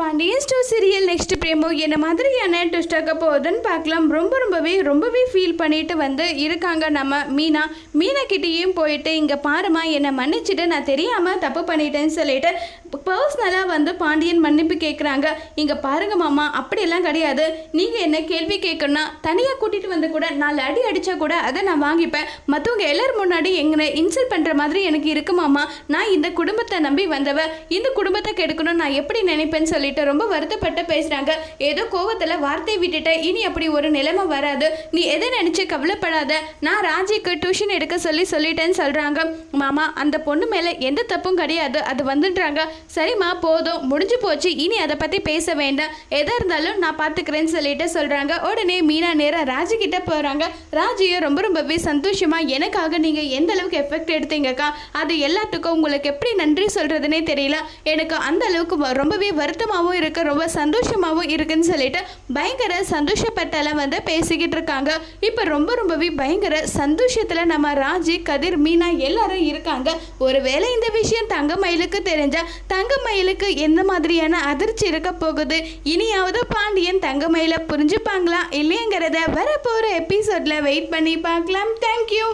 Pandian stores serial next promo என்ன மாதிரியான ட்விஸ்டாக போகுதுன்னு பார்க்கலாம். ரொம்ப ரொம்பவே ரொம்பவே ஃபீல் பண்ணிட்டு வந்து இருக்காங்க நம்ம மீனா. மீனா கிட்டேயும் போயிட்டு இங்கே பாருமா என்னை மன்னிச்சுட்டு நான் தெரியாமல் தப்பு பண்ணிட்டேன்னு சொல்லிட்டு பர்சனலாக வந்து பாண்டியன் மன்னிப்பு கேட்குறாங்க இங்கே பாருங்க மாமா அப்படியெல்லாம் கிடையாது. நீங்கள் என்ன கேள்வி கேட்கணும்னா தனியாக கூட்டிகிட்டு வந்து கூட நாலு அடி அடித்தா கூட அதை நான் வாங்கிப்பேன். மற்றவங்க எல்லோரும் முன்னாடி எங்களை இன்சல்ட் பண்ணுற மாதிரி எனக்கு இருக்குமாமா நான் இந்த குடும்பத்தை நம்பி வந்தவ இந்த குடும்பத்தை கெடுக்கணும் நான் எப்படி நினைப்பேன்னு சொல்லி சொல்லிட்டு ரொம்ப வருத்தப்பட்டு பேசுகிறாங்க ஏதோ கோவத்தில் வார்த்தை விட்டுட்ட இனி அப்படி ஒரு நிலைமை வராது. நீ எதை நினச்சி கவலைப்படாத. நான் ராஜிக்கு டியூஷன் எடுக்க சொல்லி சொல்லிட்டேன்னு சொல்கிறாங்க மாமா அந்த பொண்ணு மேலே எந்த தப்பும் கிடையாது. அது வந்துடுறாங்க சரிம்மா போதும். முடிஞ்சு போச்சு. இனி அதை பற்றி பேச வேண்டாம். எதாக இருந்தாலும் நான் பார்த்துக்கிறேன்னு சொல்லிட்டு சொல்கிறாங்க உடனே மீனா நேராக ராஜி கிட்ட போகிறாங்க ராஜியும் ரொம்ப ரொம்பவே சந்தோஷமாக எனக்காக நீங்கள் எந்த அளவுக்கு எஃபெக்ட் எடுத்தீங்கக்கா? அது எல்லாத்துக்கும் உங்களுக்கு எப்படி நன்றி சொல்கிறதுனே தெரியல. எனக்கு அந்த அளவுக்கு ரொம்பவே ரொம்பவே சந்தோஷமாகவும் இருக்குது ரொம்ப சந்தோஷமாகவும் இருக்குன்னு சொல்லிட்டு பயங்கர சந்தோஷப்பட்டெல்லாம் வந்து பேசிக்கிட்டு இருக்காங்க. இப்போ ரொம்ப ரொம்பவே பயங்கர சந்தோஷத்தில் நம்ம ராஜி கதிர் மீனா எல்லாரும் இருக்காங்க. ஒருவேளை இந்த விஷயம் தங்க மயிலுக்கு தெரிஞ்சால் தங்க மயிலுக்கு எந்த மாதிரியான அதிர்ச்சி இருக்க போகுது? இனியாவது பாண்டியன் தங்க மயிலை புரிஞ்சுப்பாங்களா இல்லையங்கிறத வரப்போகிற எபிசோடில் வெயிட் பண்ணி பார்க்கலாம். தேங்க்யூ